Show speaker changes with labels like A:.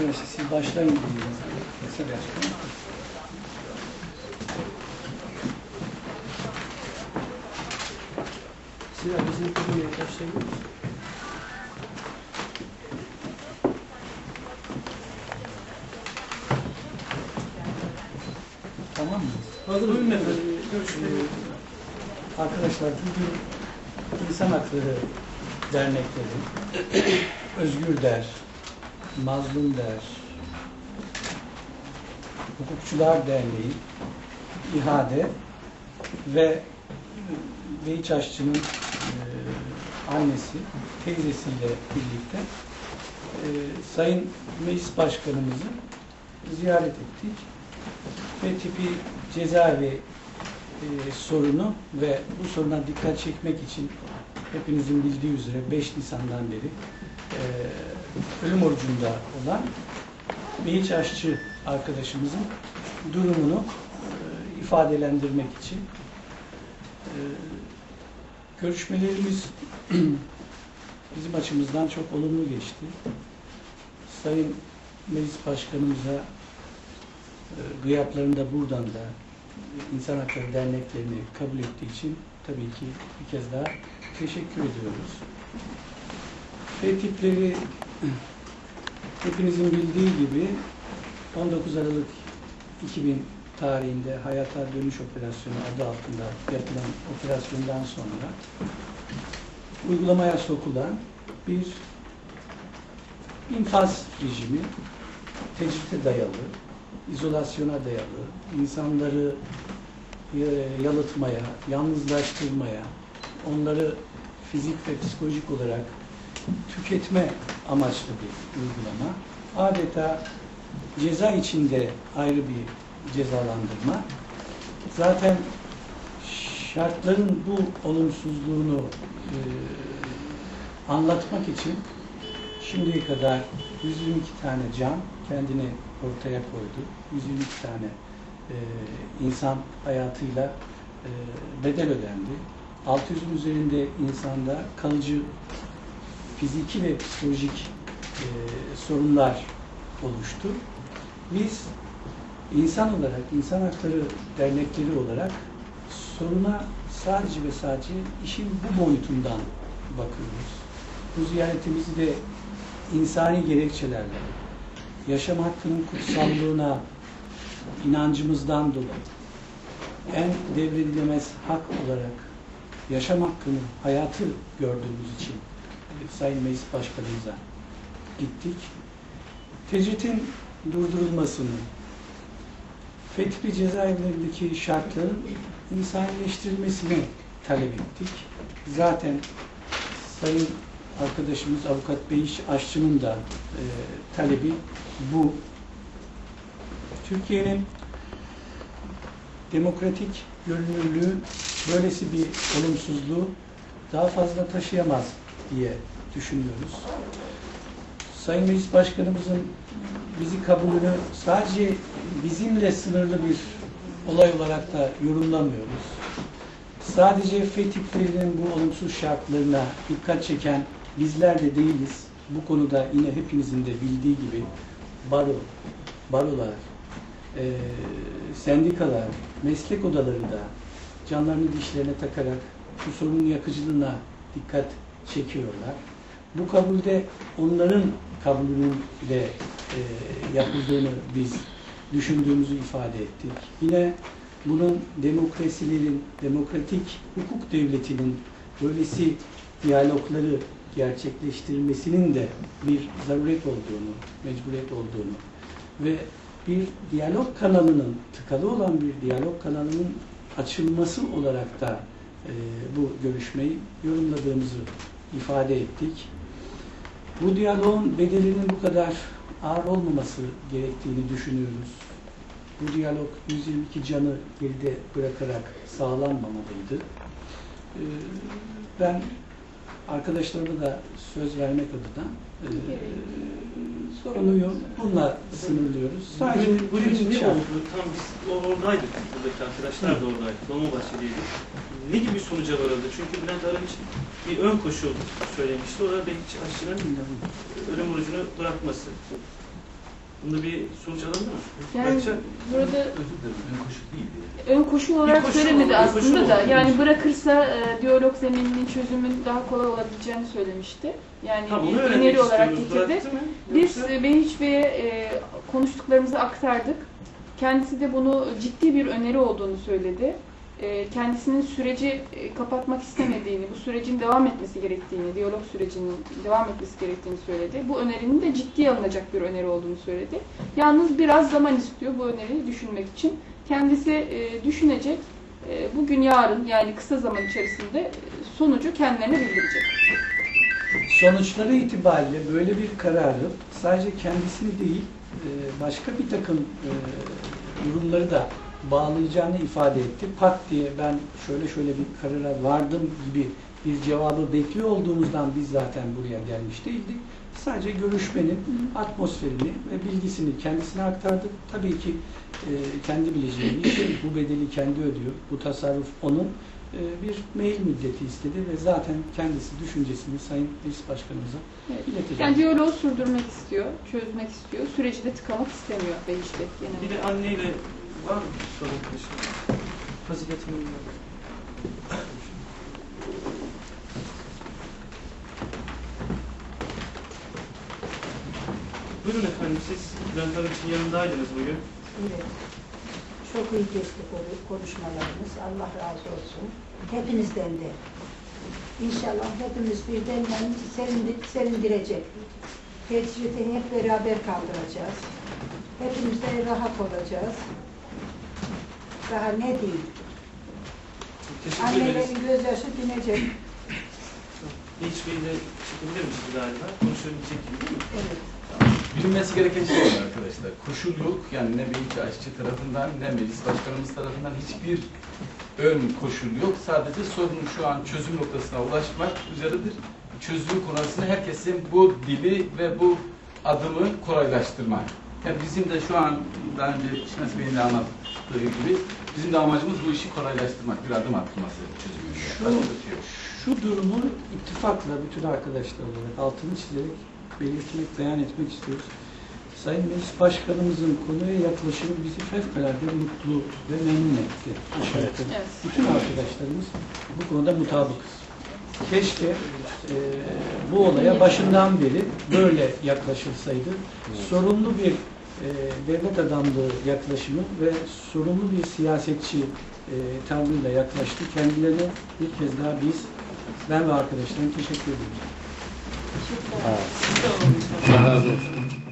A: Şöyle siz başlayın. Kısa.
B: Siz bizim kurumaya başlayın.
A: Tamam mı?
B: Hazır
C: Buyurun efendim.
A: Ee, arkadaşlar bugün İnsan Hakları Dernekleri, Özgür Der, Mazlum Der, Hukukçular Derneği, İHADE ve Beyiç Aşçı'nın e, annesi, teyzesiyle birlikte e, Sayın Meclis Başkanımızı ziyaret ettik. Ve tipi cezaevi e, sorunu ve bu soruna dikkat çekmek için hepinizin bildiği üzere 5 Nisan'dan beri e, ölüm orucunda olan Beyiç Aşçı arkadaşımızın durumunu e, ifadelendirmek için e, görüşmelerimiz bizim açımızdan çok olumlu geçti. Sayın Meclis Başkanımıza e, gıyaplarında buradan da İnsan Hakları Derneklerini kabul ettiği için tabii ki bir kez daha teşekkür ediyoruz. F tipleri hepinizin bildiği gibi 19 Aralık 2000 tarihinde Hayata Dönüş Operasyonu adı altında yapılan operasyondan sonra uygulamaya sokulan bir infaz rejimi tecrite dayalı, izolasyona dayalı, insanları e, yalıtmaya, yalnızlaştırmaya, onları fizik ve psikolojik olarak tüketme amaçlı bir uygulama. Adeta ceza içinde ayrı bir cezalandırma. Zaten şartların bu olumsuzluğunu e, anlatmak için şimdiye kadar 122 tane can kendini ortaya koydu. 122 tane e, insan hayatıyla e, bedel ödendi. 600'ün üzerinde insanda kalıcı fiziki ve psikolojik e, sorunlar oluştu. Biz insan olarak, insan hakları dernekleri olarak soruna sadece ve sadece işin bu boyutundan bakıyoruz. Bu ziyaretimizi de insani gerekçelerle, yaşam hakkının kutsallığına inancımızdan dolayı en devredilemez hak olarak yaşam hakkını, hayatı gördüğümüz için Sayın Meclis Başkanımıza gittik. Tecritin durdurulmasını, fetvi cezaevlerindeki şartların insanileştirilmesini talep ettik. Zaten Sayın arkadaşımız Avukat Beyiş Aşçı'nın da e, talebi bu. Türkiye'nin demokratik görünürlüğü böylesi bir olumsuzluğu daha fazla taşıyamaz diye düşünüyoruz. Sayın Meclis Başkanımızın bizi kabulünü sadece bizimle sınırlı bir olay olarak da yorumlamıyoruz. Sadece fetihlerinin bu olumsuz şartlarına dikkat çeken bizler de değiliz. Bu konuda yine hepinizin de bildiği gibi baro, barolar, e, sendikalar, meslek odaları da canlarını dişlerine takarak bu sorunun yakıcılığına dikkat çekiyorlar. Bu kabulde onların kabulünün de e, yapıldığını biz düşündüğümüzü ifade ettik. Yine bunun demokrasilerin, demokratik hukuk devletinin böylesi diyalogları gerçekleştirmesinin de bir zaruret olduğunu, mecburiyet olduğunu ve bir diyalog kanalının, tıkalı olan bir diyalog kanalının açılması olarak da e, bu görüşmeyi yorumladığımızı ifade ettik. Bu diyaloğun bedelinin bu kadar ağır olmaması gerektiğini düşünüyoruz. Bu diyalog 122 canı geride bırakarak sağlanmamalıydı. Ee, Ben arkadaşlarıma da söz vermek adına e, sorunuyu bununla sınırlıyoruz. Sadece
C: Bu
A: bir
C: için ne oldu? Tam biz oradaydık. Buradaki arkadaşlar da oradaydı. Dolmabahçe'deydik. Ne gibi sonuca varıldı? Çünkü Bülent Arınç bir ön koşul söylemişti. O da Bekçi Aşçı'nın ölüm orucunu bırakması. Bunda bir sonuç alındı mı?
D: Yani
C: Bırakacak.
D: burada
E: Özür dilerim, ön koşul değildi.
D: ön koşul olarak
C: koşul
D: söylemedi
C: koşul
D: aslında da.
C: olarak.
D: Yani bırakırsa e, diyalog zemininin çözümün daha kolay olabileceğini söylemişti. Yani öneri olarak getirdi. Biz e, Behiç Bey'e e, konuştuklarımızı aktardık. Kendisi de bunu ciddi bir öneri olduğunu söyledi. E, kendisinin süreci e, kapatmak istemediğini, bu sürecin devam etmesi gerektiğini, diyalog sürecinin devam etmesi gerektiğini söyledi. Bu önerinin de ciddiye alınacak bir öneri olduğunu söyledi. Yalnız biraz zaman istiyor bu öneriyi düşünmek için. Kendisi e, düşünecek. Bugün yarın yani kısa zaman içerisinde sonucu kendilerine bildirecek.
A: Sonuçları itibariyle böyle bir kararı sadece kendisini değil, başka bir takım e, durumları da bağlayacağını ifade etti. Pat diye ben şöyle şöyle bir karara vardım gibi bir cevabı bekliyor olduğumuzdan biz zaten buraya gelmiş değildik. Sadece görüşmenin atmosferini ve bilgisini kendisine aktardık. Tabii ki e, kendi bileceği bir şey. Bu bedeli kendi ödüyor. Bu tasarruf onun. E, bir mail müddeti istedi ve zaten kendisi düşüncesini Sayın Meclis Başkanımıza
D: Evet.
A: iletecek.
D: Yani diyaloğu sürdürmek istiyor, çözmek istiyor. Süreci de tıkamak istemiyor genel
C: Bir de anneyle var mı sorun kardeşim?
B: Fazilet Hanım'la.
C: Buyurun efendim siz Bülent Arınç'ın yanındaydınız bugün.
F: Evet. Çok iyi geçti konu- konuşmalarımız. Allah razı olsun. Hepinizden de. İnşallah hepimiz birden sevindir, sevindirecek. Tecridi hep beraber kaldıracağız. Hepimiz de rahat olacağız. Daha ne diyeyim? Annelerin gözyaşı dinecek.
C: Hiç Bey'le çıkabilir misiniz galiba? Gibi değil mi?
F: Evet.
E: Bilinmesi gereken şey var arkadaşlar. Koşul yok. Yani ne Beylik Aşçı tarafından ne meclis başkanımız tarafından hiçbir ön koşul yok. Sadece sorunun şu an çözüm noktasına ulaşmak üzeredir. Çözüm konusunda herkesin bu dili ve bu adımı kolaylaştırmak. Yani bizim de şu an daha önce Şenes Bey'in de anlattığı gibi bizim de amacımız bu işi kolaylaştırmak, bir adım atılması çözümünde.
A: Şu-. Şu durumu ittifakla bütün arkadaşlar olarak altını çizerek belirtmek, beyan etmek istiyoruz. Sayın Meclis Başkanımızın konuya yaklaşımı bizi fevkalade mutlu ve memnun etti.
D: Evet.
A: Bütün arkadaşlarımız bu konuda mutabıkız. Keşke e, bu olaya başından beri böyle yaklaşılsaydı. Sorumlu bir e, devlet adamlığı yaklaşımı ve sorumlu bir siyasetçi e, tavrıyla yaklaştı. Kendilerine bir kez daha biz, ben ve arkadaşlarım teşekkür ediyoruz.
C: 어. 아. 아.